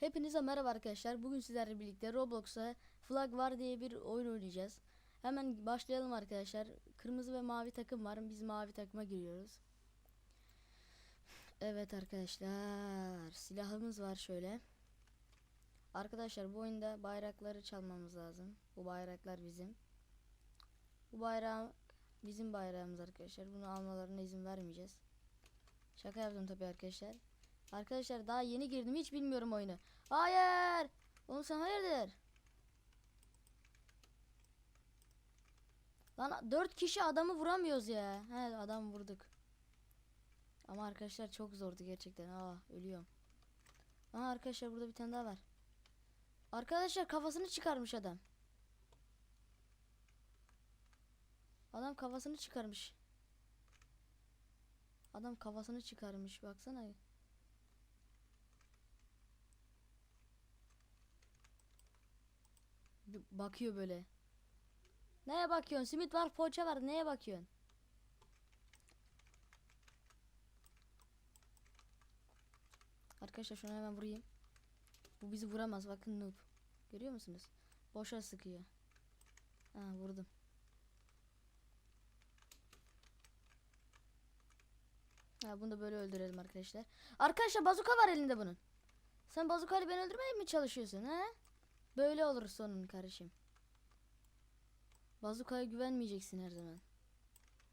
Hepinize merhaba arkadaşlar. Bugün sizlerle birlikte Roblox'a Flag War diye bir oyun oynayacağız. Hemen başlayalım arkadaşlar. Kırmızı ve mavi takım var. Biz mavi takıma giriyoruz. Evet arkadaşlar. Silahımız var şöyle. Arkadaşlar bu oyunda bayrakları çalmamız lazım. Bu bayraklar bizim. Bu bayrak bizim bayrağımız arkadaşlar. Bunu almalarına izin vermeyeceğiz. Şaka yaptım tabii arkadaşlar. Arkadaşlar daha yeni girdim hiç bilmiyorum oyunu. Hayır. Oğlum sen hayırdır? Lan dört kişi adamı vuramıyoruz ya. He adam vurduk. Ama arkadaşlar çok zordu gerçekten. Aa ölüyorum. Aha arkadaşlar burada bir tane daha var. Arkadaşlar kafasını çıkarmış adam. Adam kafasını çıkarmış. Adam kafasını çıkarmış baksana. Bakıyor böyle. Neye bakıyorsun? Simit var, poğaça var. Neye bakıyorsun? Arkadaşlar şunu hemen vurayım. Bu bizi vuramaz. Bakın noob. Görüyor musunuz? Boşa sıkıyor. Ha vurdum. Ha bunu da böyle öldürelim arkadaşlar. Arkadaşlar bazuka var elinde bunun. Sen bazukayla beni öldürmeye mi çalışıyorsun ha? Böyle olur sonun kardeşim. Bazukaya güvenmeyeceksin her zaman.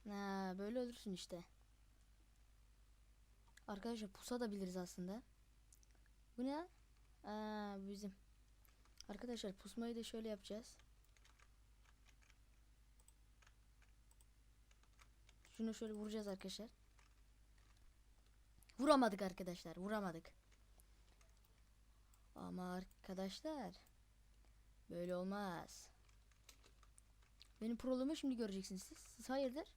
Ha, böyle ölürsün işte. Arkadaşlar pusa da biliriz aslında. Bu ne? Aa, bizim. Arkadaşlar pusmayı da şöyle yapacağız. Şunu şöyle vuracağız arkadaşlar. Vuramadık arkadaşlar. Vuramadık. Ama arkadaşlar böyle olmaz. Benim prolumu şimdi göreceksiniz siz. Siz hayırdır?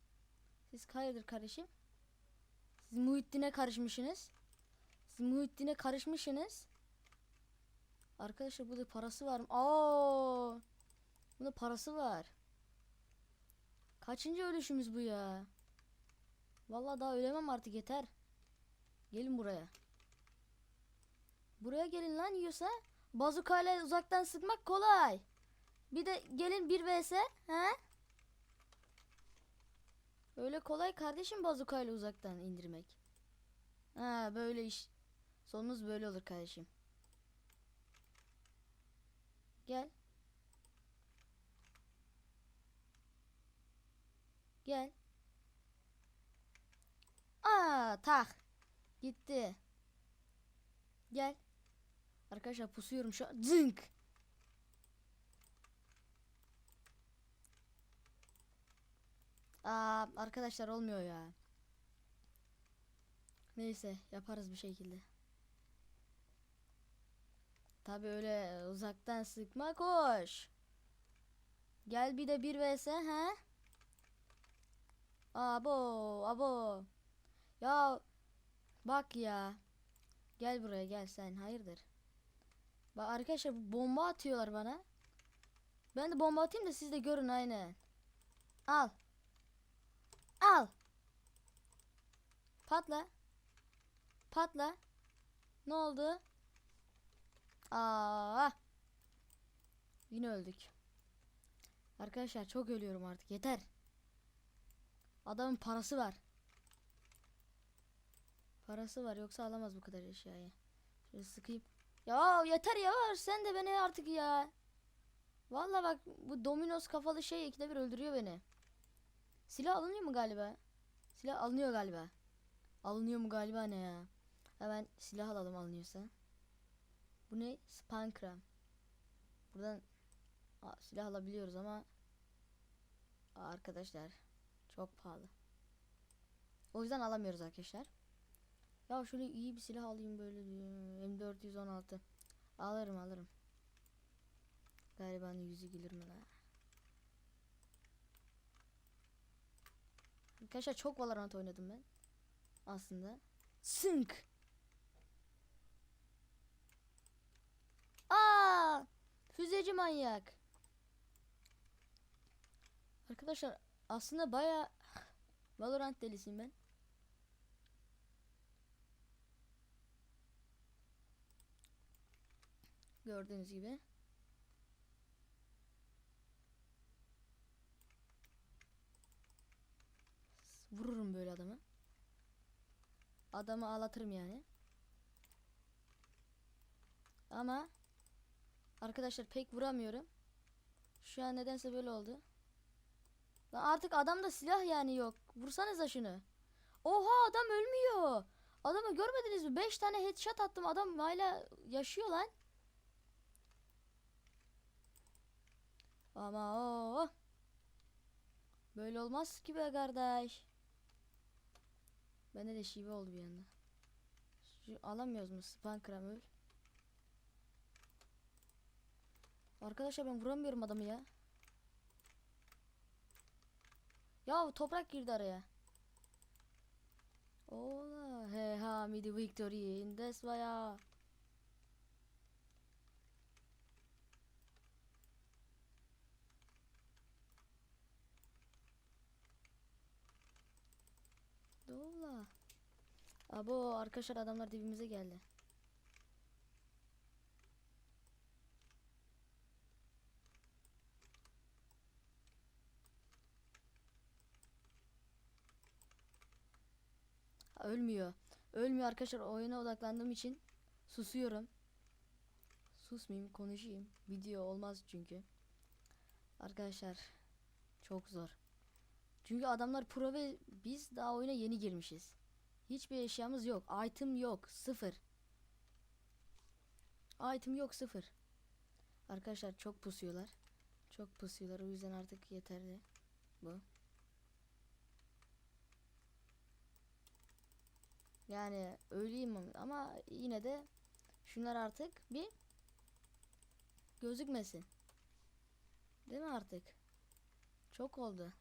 Siz hayırdır kardeşim? Siz Muhittin'e karışmışsınız. Siz Muhittin'e karışmışsınız. Arkadaşlar burada parası var mı? Aa! Bunda parası var. Kaçıncı ölüşümüz bu ya? Vallahi daha ölemem artık yeter. Gelin buraya. Buraya gelin lan yiyorsa. Bazukayla uzaktan sıkmak kolay. Bir de gelin bir vs. He? Öyle kolay kardeşim bazukayla uzaktan indirmek. Ha böyle iş. Sonumuz böyle olur kardeşim. Gel. Gel. Aa tak. Gitti. Gel. Arkadaşlar pusuyorum şu an. Zınk. Aa, arkadaşlar olmuyor ya. Neyse yaparız bir şekilde. Tabi öyle uzaktan sıkma koş. Gel bir de bir vs he. Abo abo. Ya bak ya. Gel buraya gel sen hayırdır. Bak arkadaşlar bomba atıyorlar bana. Ben de bomba atayım da siz de görün aynen. Al. Al. Patla. Patla. Ne oldu? Aa. Yine öldük. Arkadaşlar çok ölüyorum artık. Yeter. Adamın parası var. Parası var yoksa alamaz bu kadar eşyayı. Şöyle sıkayım. Ya yeter ya sen de beni artık ya. Vallahi bak bu Domino's kafalı şey ikide bir öldürüyor beni. Silah alınıyor mu galiba? Silah alınıyor galiba. Alınıyor mu galiba ne ya? Hemen silah alalım alınıyorsa. Bu ne? Spankram. Buradan Aa, silah alabiliyoruz ama Aa, arkadaşlar çok pahalı. O yüzden alamıyoruz arkadaşlar. Ya şöyle iyi bir silah alayım böyle M416. Alırım alırım. Garibanın yüzü gülür mü la? Arkadaşlar çok Valorant oynadım ben. Aslında. Sınk. Aa! Füzeci manyak. Arkadaşlar aslında baya Valorant delisiyim ben. Gördüğünüz gibi. Vururum böyle adamı. Adamı ağlatırım yani. Ama arkadaşlar pek vuramıyorum. Şu an nedense böyle oldu. Lan artık adamda silah yani yok. Vursanıza şunu. Oha adam ölmüyor. Adamı görmediniz mi? 5 tane headshot attım. Adam hala yaşıyor lan. Ama o Böyle olmaz ki be kardeş. Bende de şive oldu bir anda. Şu alamıyoruz mu? Span öl. Arkadaşlar ben vuramıyorum adamı ya. Ya toprak girdi araya. Ola he ha mi di victory in this way ya. Dola. Abo arkadaşlar adamlar dibimize geldi. Ha, Ölmüyor. Ölmüyor arkadaşlar. Oyuna odaklandığım için susuyorum. Susmayayım, konuşayım. Video olmaz çünkü. Arkadaşlar çok zor. Çünkü adamlar pro ve biz daha oyuna yeni girmişiz. Hiçbir eşyamız yok. Item yok. Sıfır. Item yok sıfır. Arkadaşlar çok pusuyorlar. Çok pusuyorlar. O yüzden artık yeterli. Bu. Yani öleyim mi? ama yine de şunlar artık bir gözükmesin. Değil mi artık? Çok oldu.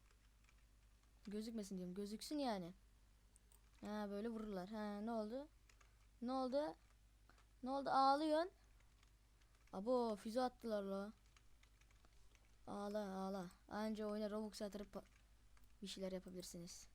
Gözükmesin diyorum. Gözüksün yani. Ha böyle vururlar. Ha ne oldu? Ne oldu? Ne oldu? Ağlıyorsun. Abo füze attılar la. Ağla ağla. Anca oyuna Robux yatırıp bir şeyler yapabilirsiniz.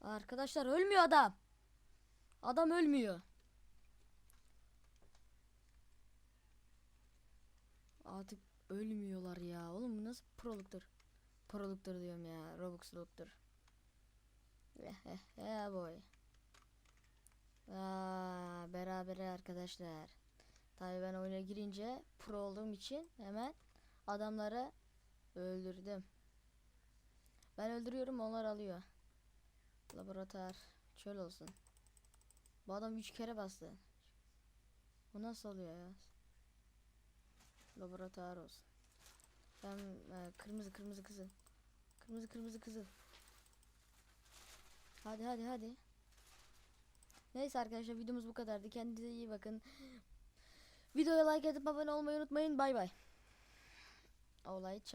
Arkadaşlar ölmüyor adam. Adam ölmüyor. Artık ölmüyorlar ya. Oğlum bu nasıl proluktur? Proluktur diyorum ya. Robux'luktur. Yeah boy. Aa, berabere arkadaşlar. Tabii ben oyuna girince pro olduğum için hemen adamları öldürdüm. Ben öldürüyorum onlar alıyor. Laboratuvar çöl olsun. Bu adam üç kere bastı. Bu nasıl oluyor ya? Laboratuvar olsun. Ben e, kırmızı kırmızı kızıl. Kırmızı kırmızı kızıl. Hadi hadi hadi. Neyse arkadaşlar videomuz bu kadardı. Kendinize iyi bakın. Videoya like atıp abone olmayı unutmayın. Bay bay. Olay